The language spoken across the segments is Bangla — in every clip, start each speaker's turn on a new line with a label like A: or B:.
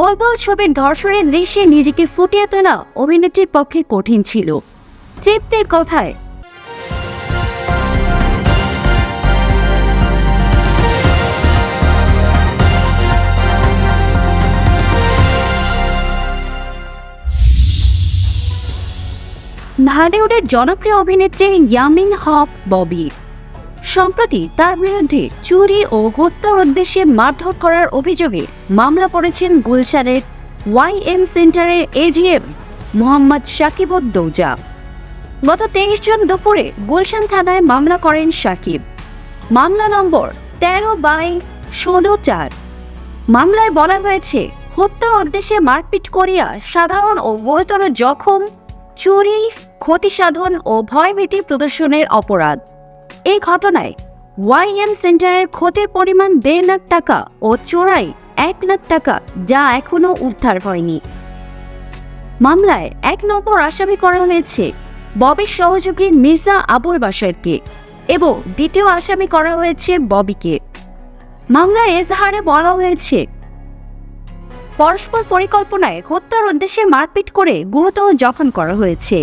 A: বলবল ছবির ধর্ষণের দৃশ্যে নিজেকে ফুটিয়ে তোলা অভিনেত্রীর পক্ষে কঠিন ছিল। তৃপ্তির কথায়। ঢালিউডের জনপ্রিয় অভিনেত্রী ইয়ামিন হক ববি। সম্প্রতি তার বিরুদ্ধে চুরি ও হত্যার উদ্দেশ্যে মারধর করার অভিযোগে মামলা করেছেন গুলশানের ওয়াইএম সেন্টারের এজিএম মোহাম্মদ সাকিবুদ্দৌজা গত তেইশ জুন দুপুরে গুলশান থানায় মামলা করেন সাকিব। মামলা নম্বর তেরো বাই ষোলো চার। মামলায় বলা হয়েছে, হত্যার উদ্দেশ্যে মারপিট করিয়া সাধারণ ও গুরুতর জখম, চুরি ক্ষতি সাধন ও ভয়ভীতি প্রদর্শনের অপরাধ। এই ঘটনায় ওয়াইএম সেন্টারের ক্ষতির পরিমাণ দেড় লাখ টাকা ও চোরাই এক লাখ টাকা যা এখনও উদ্ধার হয়নি। মামলায় এক নম্বর আসামি করা হয়েছে ববির সহযোগী মির্জা আবুল বাসারকে এবং দ্বিতীয় আসামি করা হয়েছে ববিকে। মামলার এজাহারে বলা হয়েছে, পরস্পর পরিকল্পনায় হত্যার উদ্দেশ্যে মারপিট করে গুরুতর জখম করা হয়েছে।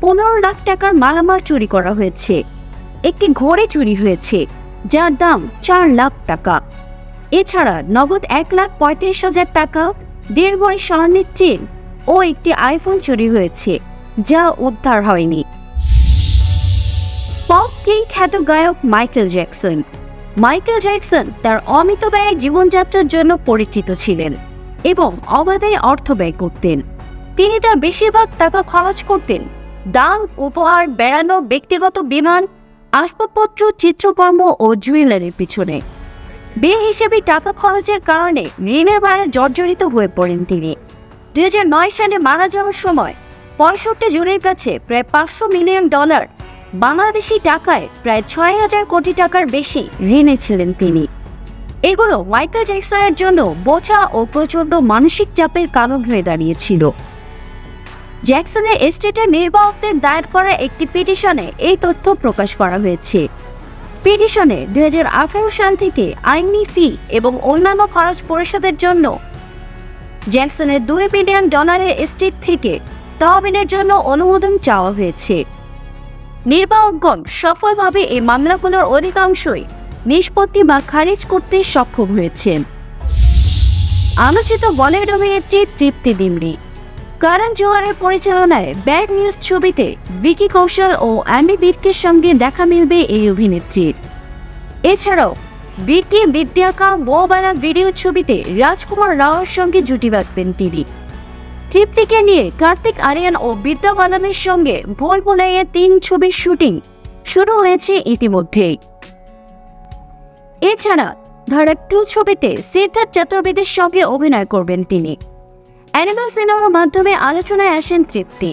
A: পনেরো লাখ টাকার মালামাল চুরি করা হয়েছে। একটি ঘড়ি চুরি হয়েছে, যার দাম চার লাখ টাকা। এছাড়া নগদ এক লাখ পঁয়ত্রিশ হাজার টাকা, দেড় ভরি স্বর্ণের চেন ও একটি আইফোন চুরি হয়েছে, যা উদ্ধার হয়নি। পপ কিং খ্যাত গায়ক মাইকেল জ্যাকসন। মাইকেল জ্যাকসন তার অমিত ব্যয় জীবনযাত্রার জন্য পরিচিত ছিলেন এবং অবাধে অর্থ ব্যয় করতেন। তিনি তার বেশিরভাগ টাকা খরচ করতেন দান উপহার, বেড়ানো, ব্যক্তিগত বিমান আসবাবপত্র, চিত্রকর্ম ও জুয়েলারির পিছনে। বে হিসেবে টাকা খরচের কারণে ঋণের ভারে জর্জরিত হয়ে পড়েন তিনি। দুই সালে মারা যাওয়ার সময় পঁয়ষট্টি জনের কাছে প্রায় পাঁচশো মিলিয়ন ডলার বাংলাদেশি টাকায় প্রায় ছয় হাজার কোটি টাকার বেশি ঋণে ছিলেন তিনি। এগুলো মাইকেল জ্যাকসনের জন্য বোঝা ও প্রচণ্ড মানসিক চাপের কারণ হয়ে দাঁড়িয়েছিল। জ্যাকসনের এস্টেটের নির্বাহকদের দায়ের করা একটি পিটিশনে এই তথ্য প্রকাশ করা হয়েছে। পিটিশনে দু হাজার আঠারো সাল থেকে আইনি ফি এবং অন্যান্য খরচ পরিশোধের জন্য জ্যাকসনের দুই বিলিয়ন ডলারের এস্টেট থেকে তহবিলের জন্য অনুমোদন চাওয়া হয়েছে। নির্বাহকগণ সফলভাবে এই মামলাগুলোর অধিকাংশই নিষ্পত্তি বা খারিজ করতে সক্ষম হয়েছেন। আলোচিত বলিউড অভিনেত্রী তৃপ্তি দিমরি করণ জোহারের পরিচালনায় ব্যাড নিউজ ছবিতে ভিকি কৌশল ও অ্যামি বিটকের সঙ্গে দেখা মিলবে এই অভিনেত্রীর। এছাড়াও বিকি বিদ্যাকা মোবাইলা ভিডিও ছবিতে রাজকুমার রাওয়ের সঙ্গে জুটি বাঁধবেন তিনি। তৃপ্তিকে নিয়ে কার্তিক আরিয়ান ও বিদ্যা বালানের সঙ্গে ভোল ভোলাইয়ে তিন ছবির শুটিং শুরু হয়েছে ইতিমধ্যেই। এছাড়া ধড়ক টু ছবিতে সিদ্ধার্থ চতুর্বেদের সঙ্গে অভিনয় করবেন তিনি। অ্যানিমাল সিনেমার মাধ্যমে আলোচনায় আসেন তৃপ্তি।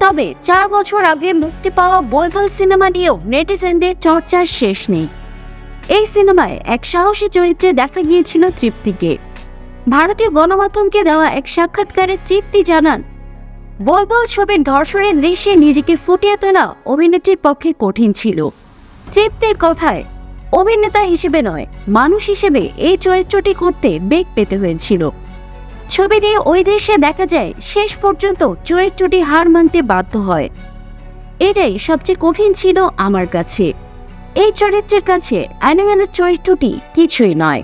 A: তবে চার বছর আগে মুক্তি পাওয়া বৈভল সিনেমা নিয়েও নেটিজেনদের চর্চার শেষ নেই। এই সিনেমায় এক সাহসী চরিত্রে দেখা গিয়েছিল তৃপ্তিকে। ভারতীয় গণমাধ্যমকে দেওয়া এক সাক্ষাৎকারে তৃপ্তি জানান বলবল ছবির ধর্ষণের দৃশ্যে নিজেকে ফুটিয়ে তোলা অভিনেত্রীর পক্ষে কঠিন ছিল। তৃপ্তির কথায়, অভিনেতা হিসেবে নয়, মানুষ হিসেবে এই চরিত্রটি করতে বেগ পেতে হয়েছিল। ছবি দিয়ে ওই দৃশ্যে দেখা যায়, শেষ পর্যন্ত চরিত্রটি হার মানতে বাধ্য হয়। এটাই সবচেয়ে কঠিন ছিল আমার কাছে। এই চরিত্রের কাছে অ্যানিমেলের চরিত্রটি কিছুই নয়।